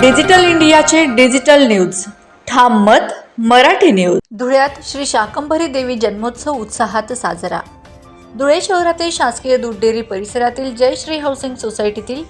Digital इंडियाचे digital news. Tham Mat Marathi news. धुळ्यात श्री शाकंभरी देवी जन्मोत्सव उत्साहात साजरा. धुळे शहरातील शासकीय दूध डेअरी परिसरातील जय श्री हाऊसिंग सोसायटीतील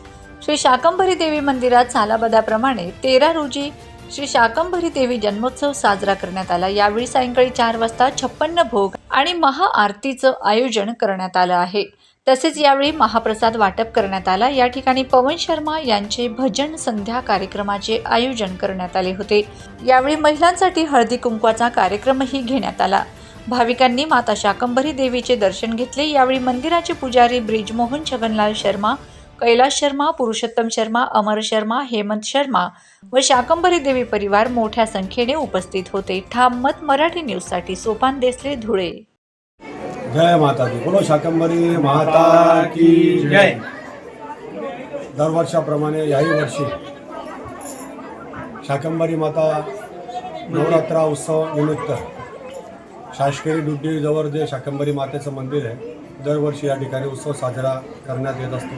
श्री शाकंभरी देवी मंदिरात सालाबदाप्रमाणे तेरा रोजी श्री शाकंभरी देवी जन्मोत्सव साजरा करण्यात आला. यावेळी सायंकाळी चार वाजता छप्पन्न भोग आणि महाआरतीचं आयोजन करण्यात आलं आहे. तसेच यावेळी महाप्रसाद वाटप करण्यात आला. या ठिकाणी पवन शर्मा यांचे भजन संध्या कार्यक्रमाचे आयोजन करण्यात आले होते. यावेळी महिलांसाठी हळदी कुंकवाचा कार्यक्रमही घेण्यात आला. भाविकांनी माता शाकंभरी देवीचे दर्शन घेतले. यावेळी मंदिराचे पुजारी ब्रिजमोहन छगनलाल शर्मा कैलास शर्मा पुरुषोत्तम शर्मा अमर शर्मा हेमंत शर्मा व शाकंभरी देवी परिवार मोठ्या संख्येने उपस्थित होते. ठाम मत मराठी न्यूजसाठी सोपान देसले धुळे. जय माता दी. बोलो शाकंबरी माता की जय. दरवर्षाप्रमाणे याही वर्षी शाकंबरी माता नवरात्रा उत्सव निमित्त शासकीय दुड्डीजवळ जे शाकंबरी मातेचं मंदिर आहे दरवर्षी या ठिकाणी उत्सव साजरा करण्यात येत असतो.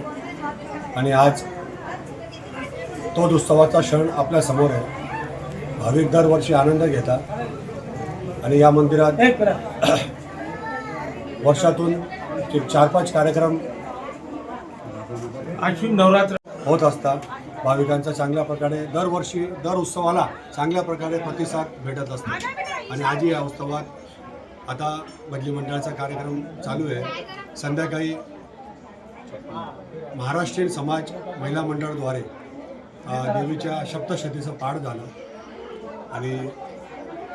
आणि आज तो उत्सवाचा क्षण आपल्यासमोर आहे. भाविक दरवर्षी आनंद घेतात. आणि या मंदिरात वर्षातून चार पाच कार्यक्रम अश्विन नवरात्र होत असतात. भाविकांचा चांगल्या प्रकारे दरवर्षी दर उत्सवाला चांगल्या प्रकारे प्रतिसाद भेटत असतो. आणि आजही या उत्सवात आता बदली मंडळाचा कार्यक्रम चालू आहे. संध्याकाळी महाराष्ट्रीयन समाज महिला मंडळाद्वारे देवीच्या सप्तशतीचं पाठ झालं. आणि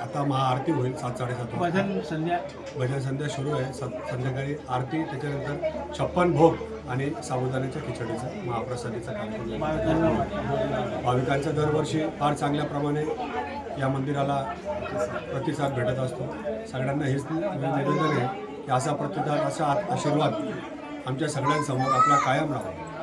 आता महाआरती होईल सात साडेसात भजन संध्या? भजन संध्या सुरू आहे. स संध्याकाळी आरती त्याच्यानंतर छप्पन भोग आणि साबुदाण्याच्या खिचडीचा महाप्रसादीचा कार्यक्रम. धन्यवाद भाविकांचा दरवर्षी फार चांगल्या प्रमाणे या मंदिराला प्रतिसाद भेटत असतो. सगळ्यांना हेच निवेदन आहे की असा प्रतिसाद असा आशीर्वाद आमच्या सगळ्यांसमोर आपला कायम राहावा